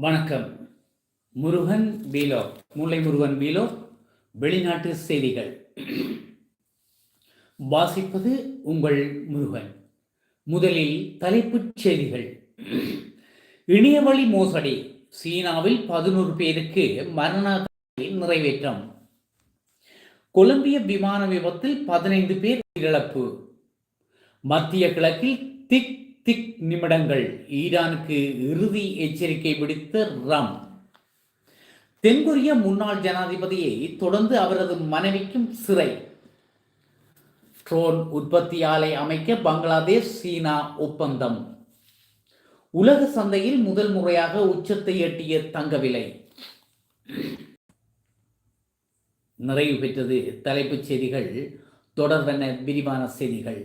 வணக்கம். Murugan below Mullai Murugan below வெளிநாட்டு செய்திகள். வாசிப்பது உங்கள் முருகன். முதலில் தலைப்புச் செய்திகள். இணையவழி மோசடி. சீனாவில் பதினோரு பேருக்கு மரண நிறைவேற்றம். கொலம்பிய விமான விபத்தில் பதினைந்து பேர் உயிரிழப்பு. மத்திய கிழக்கில் திக் திக் நிமிடங்கள். ஈரானுக்கு இறுதி எச்சரிக்கை விடுத்த ரம் தென்கொரிய முன்னாள் ஜனாதிபதியை தொடர்ந்து அவரது மனைவிக்கும் சிறை. ட்ரோன் உற்பத்தி ஆலை அமைக்க பங்களாதேஷ் சீனா ஒப்பந்தம். உலக சந்தையில் முதல் முறையாக உச்சத்தை எட்டிய தங்க விலை நிறைவு பெற்றது தலைப்புச் செய்திகள். தொடர்பென விரிவான செய்திகள்.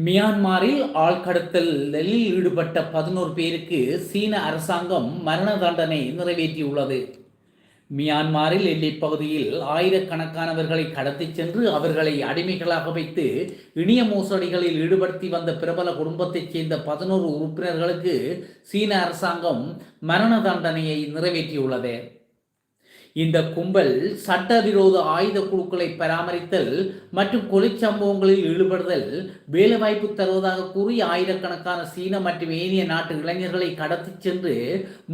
மியான்மரில் ஆழ்கடத்தலில் ஈடுபட்ட பதினோரு பேருக்கு சீன அரசாங்கம் மரண தண்டனை நிறைவேற்றியுள்ளது. மியான்மரில் எல்லைப் பகுதியில் ஆயிரக்கணக்கானவர்களை கடத்திச் சென்று அவர்களை அடிமைகளாக வைத்து இணைய மோசடிகளில் ஈடுபடுத்தி வந்த பிரபல குடும்பத்தைச் சேர்ந்த பதினோரு உறுப்பினர்களுக்கு சீன அரசாங்கம் மரண தண்டனையை நிறைவேற்றியுள்ளது. இந்த கும்பல் சட்டவிரோத ஆயுத குழுக்களை பராமரித்தல் மற்றும் கொலை சம்பவங்களில் ஈடுபடுதல் வேலைவாய்ப்பு தருவதாக கூறி ஆயிரக்கணக்கான சீன மற்றும் ஏனைய நாட்டு இளைஞர்களை கடத்திச் சென்று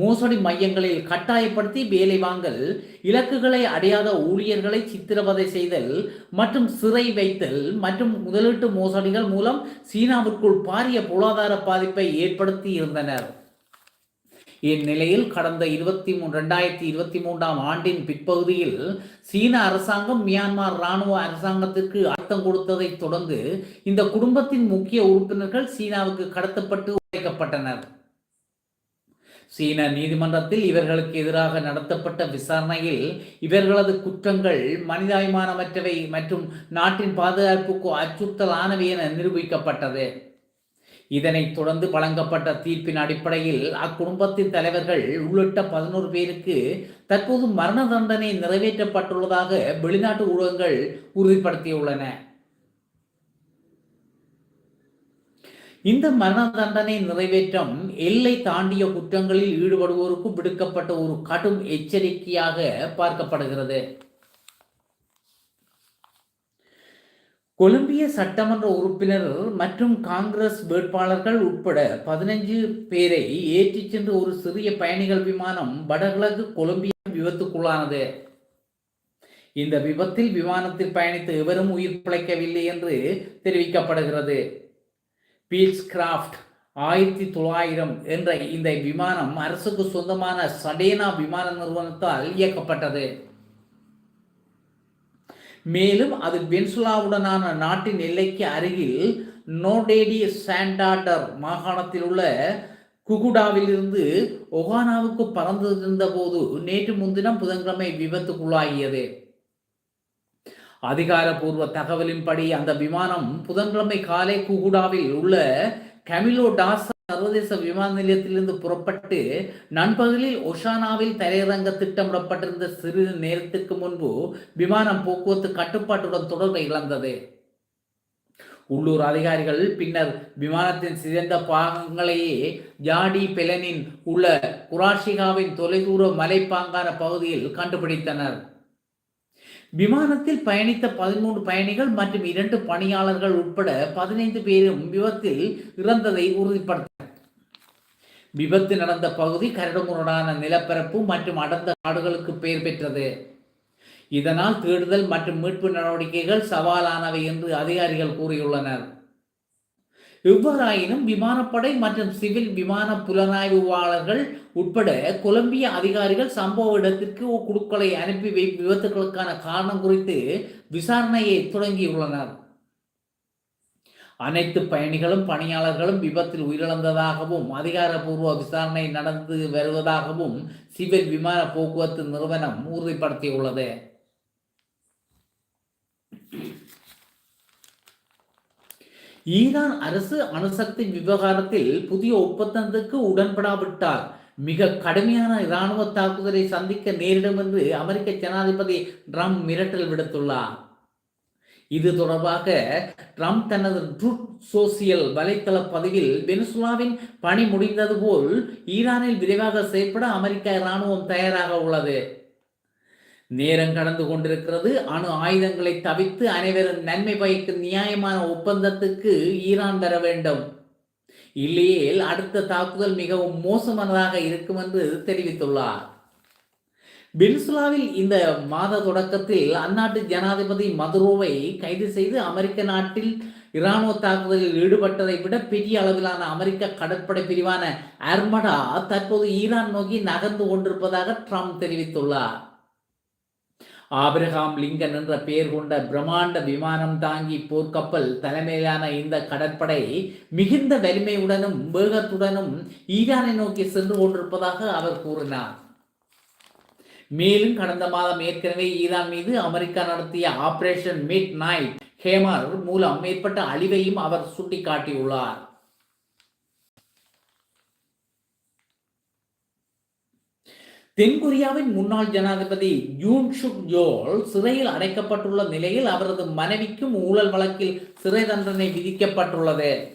மோசடி மையங்களில் கட்டாயப்படுத்தி வேலை வாங்கல் இலக்குகளை அடையாத ஊழியர்களை சித்திரவதை செய்தல் மற்றும் சிறை வைத்தல் மற்றும் முதலீட்டு மோசடிகள் மூலம் சீனாவிற்குள் பாரிய பொருளாதார பாதிப்பை ஏற்படுத்தி இருந்தனர். இந்நிலையில் கடந்த இருபத்தி மூணு ரெண்டாயிரத்தி இருபத்தி மூன்றாம் ஆண்டின் பிற்பகுதியில் சீன அரசாங்கம் மியான்மர் இராணுவ அரசாங்கத்திற்கு அர்த்தம் கொடுத்ததை தொடர்ந்து இந்த குடும்பத்தின் முக்கிய உறுப்பினர்கள் சீனாவுக்கு கடத்தப்பட்டு உழைக்கப்பட்டனர் சீன நீதிமன்றத்தில் இவர்களுக்கு எதிராக நடத்தப்பட்ட விசாரணையில் இவர்களது குற்றங்கள் மனிதாபிமானமற்றவை மற்றும் நாட்டின் பாதுகாப்புக்கு அச்சுறுத்தலானவை என நிரூபிக்கப்பட்டது. இதனைத் தொடர்ந்து வழங்கப்பட்ட தீர்ப்பின் அடிப்படையில் அக்குடும்பத்தின் தலைவர்கள் உள்ளிட்ட பதினோரு பேருக்கு தற்போது மரண தண்டனை நிறைவேற்றப்பட்டுள்ளதாக வெளிநாட்டு ஊடகங்கள் உறுதிப்படுத்தியுள்ளன. இந்த மரண தண்டனை நிறைவேற்றம் எல்லை தாண்டிய குற்றங்களில் ஈடுபடுவோருக்கு விடுக்கப்பட்ட ஒரு கடும் எச்சரிக்கையாக பார்க்கப்படுகிறது. கொலம்பிய சட்டமன்ற உறுப்பினர் மற்றும் காங்கிரஸ் வேட்பாளர்கள் உட்பட பதினைஞ்சு பேரை ஏற்றிச் சென்று ஒரு சிறிய பயணிகள் விமானம் வடகிழக்கு கொலம்பிய விபத்துக்குள்ளானது. இந்த விபத்தில் விமானத்தில் பயணித்த எவரும் உயிர் பிழைக்கவில்லை என்று தெரிவிக்கப்படுகிறது. பீல்ஸ் கிராஃப்ட் ஆயிரத்தி தொள்ளாயிரம் என்ற இந்த விமானம் அரசுக்கு சொந்தமான சடேனா விமான நிறுவனத்தால் இயக்கப்பட்டது. மேலும் அது வென்சுலாவுடனான நாட்டின் எல்லைக்கு அருகில் நோடேடி சாண்டாடர் மாகாணத்தில் உள்ள குகுடாவிலிருந்து ஒகானாவுக்கு பறந்திருந்த போது நேற்று முன்தினம் புதன்கிழமை விபத்துக்குள்ளாகியது. அதிகாரப்பூர்வ தகவலின்படி அந்த விமானம் புதன்கிழமை காலை குகுடாவில் உள்ள கமிலோ டாஸ் சர்வதேச விமான நிலையத்திலிருந்து புறப்பட்டு நண்பகலில் ஒஷானாவில் தரையிறங்க திட்டமிடப்பட்டிருந்த சிறிது நேரத்திற்கு முன்பு விமானம் போக்குவரத்து கட்டுப்பாட்டுடன் தொடர்பை இழந்தது. உள்ளூர் அதிகாரிகள் பின்னர் விமானத்தின் சிதைந்த பாகங்களையே ஜாடி பெலனின் உள்ள குராஷிகாவின் தொலைதூர மலைப்பாங்கான பகுதியில் கண்டுபிடித்தனர். விமானத்தில் பயணித்த பதிமூன்று பயணிகள் மற்றும் இரண்டு பணியாளர்கள் உட்பட பதினைந்து பேரும் விபத்தில் இறந்ததை உறுதிப்படுத்த விபத்து நடந்த பகுதி கரடுமுரடான நிலப்பரப்பு மற்றும் அடர்ந்த காடுகளுக்கு பெயர் பெற்றது. இதனால் தேடுதல் மற்றும் மீட்பு நடவடிக்கைகள் சவாலானவை என்று அதிகாரிகள் கூறியுள்ளனர். எவ்வாறாயினும் விமானப்படை மற்றும் சிவில் விமான புலனாய்வாளர்கள் உட்பட கொலம்பிய அதிகாரிகள் சம்பவ இடத்திற்கு குழுக்களை அனுப்பி வை விபத்துகளுக்கான காரணம் குறித்து விசாரணையை தொடங்கியுள்ளனர். அனைத்து பயணிகளும் பணியாளர்களும் விபத்தில் உயிரிழந்ததாகவும் அதிகாரப்பூர்வ விசாரணை நடந்து வருவதாகவும் சிவில் விமான போக்குவரத்து நிறுவனம் உறுதிப்படுத்தியுள்ளது. ஈரான் அரசு அணுசக்தி விவகாரத்தில் புதிய ஒப்பந்தத்துக்கு உடன்படாவிட்டால் மிக கடுமையான இராணுவ தாக்குதலை சந்திக்க நேரிடும் என்று அமெரிக்க ஜனாதிபதி ட்ரம்ப் மிரட்டல் விடுத்துள்ளார். இது தொடர்பாக ட்ரம்ப் தனது ட்ரூத் சோசியல் வலைத்தள பதிவில் வெனிசுலாவின் பணி முடிந்தது போல் ஈரானில் விரைவாக செயல்பட அமெரிக்க இராணுவம் தயாராக உள்ளது. நேரம் கடந்து கொண்டிருக்கிறது. அணு ஆயுதங்களை தவித்து அனைவரும் நன்மை பயக்கும் நியாயமான ஒப்பந்தத்துக்கு ஈரான் பெற வேண்டும். இல்லையேல் அடுத்த தாக்குதல் மிகவும் மோசமானதாக இருக்கும் என்று தெரிவித்துள்ளார். வெனிசுலாவில் இந்த மாத தொடக்கத்தில் அந்நாட்டு ஜனாதிபதி மதுரோவை கைது செய்து அமெரிக்க நாட்டில் இராணுவ தாக்குதலில் ஈடுபட்டதை விட பெரிய அளவிலான அமெரிக்க கடற்படை பிரிவான அர்மடா தற்போது ஈரான் நோக்கி நகர்ந்து கொண்டிருப்பதாக ட்ரம்ப் தெரிவித்துள்ளார். ஆபிரகாம் லிங்கன் என்ற பெயர் கொண்ட பிரம்மாண்ட விமானம் தாங்கி போர்க்கப்பல் தலைமையிலான இந்த கடற்படை மிகுந்த வலிமையுடனும் வேகத்துடனும் ஈரானை நோக்கி சென்று கொண்டிருப்பதாக அவர் கூறினார். மேலும் கடந்த மாதம் ஏற்கனவே ஈரான் மீது அமெரிக்கா நடத்திய ஆபரேஷன் மிட் நைட் ஹேமர் மூலம் ஏற்பட்ட அழிவையும் அவர் சுட்டிக்காட்டியுள்ளார். தென்கொரியாவின் முன்னாள் ஜனாதிபதி யூன் சுக் ஜோல் சிறையில் அடைக்கப்பட்டுள்ள நிலையில் அவரது மனைவிக்கும் ஊழல் வழக்கில் சிறை தண்டனை விதிக்கப்பட்டுள்ளது.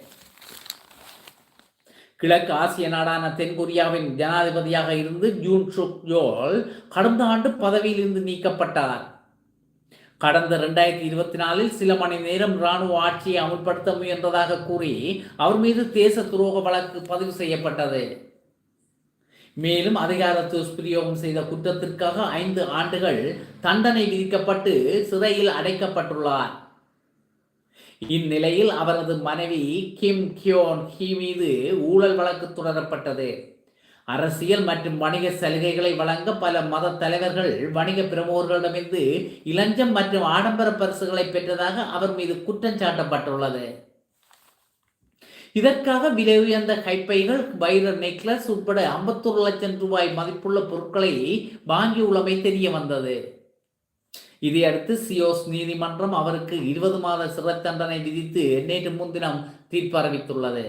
கிழக்கு ஆசிய நாடான தென்கொரியாவின் ஜனாதிபதியாக இருந்து ஜூன் சுக் ஜோல் கடந்த ஆண்டு பதவியிலிருந்து நீக்கப்பட்டார். கடந்த இரண்டாயிரத்தி இருபத்தி நாலில் சில மணி நேரம் இராணுவ ஆட்சியை அமுல்படுத்த முயன்றதாக கூறி அவர் மீது தேச துரோக வழக்கு பதிவு செய்யப்பட்டது. மேலும் அதிகாரத்து துஷ்பிரயோகம் செய்த குற்றத்திற்காக ஐந்து ஆண்டுகள் தண்டனை விதிக்கப்பட்டு சிறையில் அடைக்கப்பட்டுள்ளார். இந்நிலையில் அவரது மனைவி கிம் கியோன் ஹி மீது ஊழல் வழக்கு தொடரப்பட்டது. அரசியல் மற்றும் வணிக சலுகைகளை வழங்க பல மத தலைவர்கள் வணிக பிரமுகர்களிடமிருந்து இளஞ்சம் மற்றும் ஆடம்பர பரிசுகளை பெற்றதாக அவர் மீது குற்றம் சாட்டப்பட்டுள்ளது. இதற்காக விலை உயர்ந்த கைப்பைகள் வைர நெக்லஸ் உட்பட ஐம்பத்தொரு லட்சம் ரூபாய் மதிப்புள்ள பொருட்களை வாங்கியுள்ளமை தெரிய வந்தது. இதையடுத்து சியோஸ் நீதிமன்றம் அவருக்கு இருபது மாத சிறை தண்டனை விதித்து நேற்று முன்தினம் தீர்ப்பறிவித்துள்ளது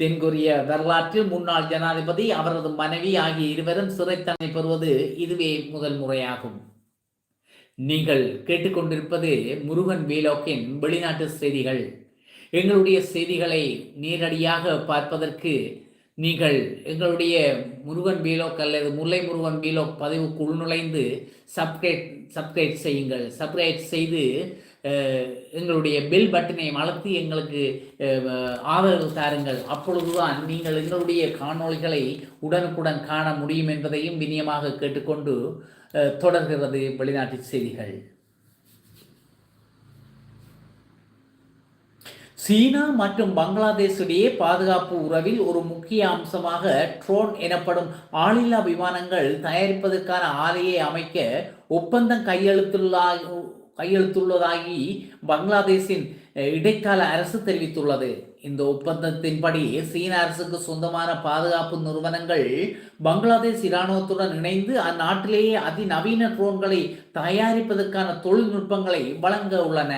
தென்கொரிய வரலாற்றில் முன்னாள் ஜனாதிபதி அவரது மனைவி ஆகிய இருவரும் சிறை தண்டனை பெறுவது இதுவே முதல் முறையாகும். நீங்கள் கேட்டுக்கொண்டிருப்பது முருகன் வேலோக்கின் வெளிநாட்டு செய்திகள். எங்களுடைய செய்திகளை நேரடியாக பார்ப்பதற்கு நீங்கள் எங்களுடைய முருகன் பீலோக் அல்லது முல்லை முருகன் பீலோக் பதிவுக்கு உள்நுழைந்து சப்ஸ்கிரைப் சப்ஸ்கிரைப் செய்யுங்கள். சப்ஸ்கிரைப் செய்து எங்களுடைய பெல் பட்டனை வளர்த்து எங்களுக்கு ஆதரவு தாருங்கள். அப்பொழுதுதான் நீங்கள் எங்களுடைய காணொளிகளை உடனுக்குடன் காண முடியும் என்பதையும் வினியமாக கேட்டுக்கொண்டு தொடர்கிறது வெளிநாட்டு செய்திகள். சீனா மற்றும் பங்களாதேஷுடைய பாதுகாப்பு உறவில் ஒரு முக்கிய அம்சமாக ட்ரோன் எனப்படும் ஆளில்லா விமானங்கள் தயாரிப்பதற்கான ஆலையை அமைக்க ஒப்பந்தம் கையெழுத்துள்ளா கையெழுத்துள்ளதாகி பங்களாதேஷின் இடைக்கால அரசு தெரிவித்துள்ளது. இந்த ஒப்பந்தத்தின்படி சீன அரசுக்கு சொந்தமான பாதுகாப்பு நிறுவனங்கள் பங்களாதேஷ் இராணுவத்துடன் இணைந்து அந்நாட்டிலேயே அதிநவீன ட்ரோன்களை தயாரிப்பதற்கான தொழில்நுட்பங்களை வழங்க உள்ளன.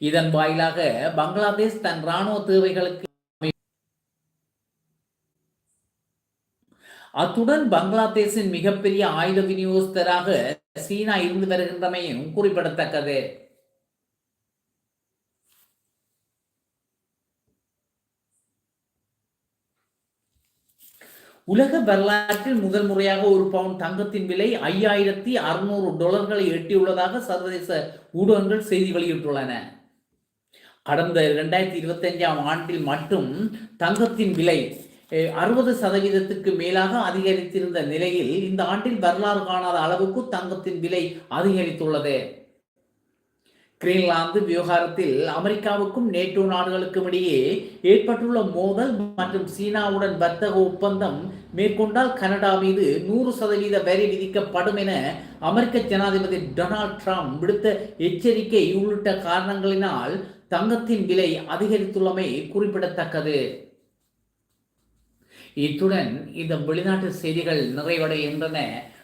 இதன் வாயிலாக பங்களாதேஷ் தன் இராணுவ தேவைகளுக்கு அத்துடன் பங்களாதேஷின் மிகப்பெரிய ஆயுத விநியோகஸ்தராக சீனா இருந்து வருகின்றமையும் குறிப்பிடத்தக்கது. உலக வரலாற்றில் முதல் முறையாக ஒரு பவுன் தங்கத்தின் விலை ஐயாயிரத்தி அறுநூறு டாலர்களை எட்டியுள்ளதாக சர்வதேச ஊடகங்கள் செய்தி வெளியிட்டுள்ளன. கடந்த இரண்டாயிரத்தி இருபத்தஞ்சாம் ஆண்டில் மட்டும் தங்கத்தின் விலை அறுபது சதவீதத்துக்கு மேலாக அதிகரித்திருந்த நிலையில் இந்த ஆண்டில் வரலாறு காணாத அளவுக்கு தங்கத்தின் விலை அதிகரித்துள்ளது. கிரீன்லாந்து விவகாரத்தில் அமெரிக்காவுக்கும் நேட்டோ நாடுகளுக்கும் இடையே ஏற்பட்டுள்ள மோதல் மற்றும் சீனாவுடன் வர்த்தக ஒப்பந்தம் மேற்கொண்டால் கனடா மீது நூறு சதவீத வரி விதிக்கப்படும் என அமெரிக்க ஜனாதிபதி டொனால்ட் ட்ரம்ப் விடுத்த எச்சரிக்கை உள்ளிட்ட காரணங்களினால் தங்கத்தின் விலை அதிகரித்துள்ளமை குறிப்பிடத்தக்கது. இத்துடன் இந்த வெளிநாட்டு செய்திகள் நிறைவடைகின்றன.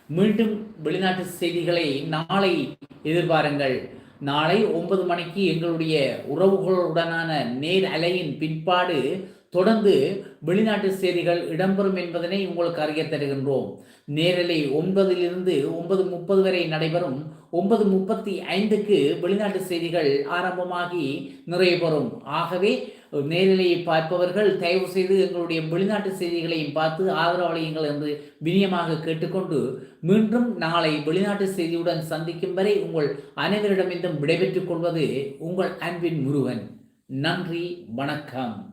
மீண்டும் வெளிநாட்டு செய்திகளை நாளை எதிர்பாருங்கள். நாளை ஒன்பது மணிக்கு எங்களுடைய உறவுகளுடனான நேர் அலையின் பின்பாடு தொடர்ந்து வெளிநாட்டு செய்திகள் இடம்பெறும் என்பதனை உங்களுக்கு அறிய தருகின்றோம். நேரலை ஒன்பதிலிருந்து ஒன்பது முப்பது வரை நடைபெறும். ஒன்பது முப்பத்தி ஐந்துக்கு வெளிநாட்டு செய்திகள் ஆரம்பமாகி நிறைவு பெறும். ஆகவே நேரலையை பார்ப்பவர்கள் தயவு செய்து எங்களுடைய வெளிநாட்டு செய்திகளையும் பார்த்து ஆதரவளியுங்கள் என்று வினியமாக கேட்டுக்கொண்டு மீண்டும் நாளை வெளிநாட்டு செய்தியுடன் சந்திக்கும் வரை உங்கள் அனைவரிடமிருந்தும் விடைபெற்றுக் கொள்வது உங்கள் அன்பின் முருகன். நன்றி வணக்கம்.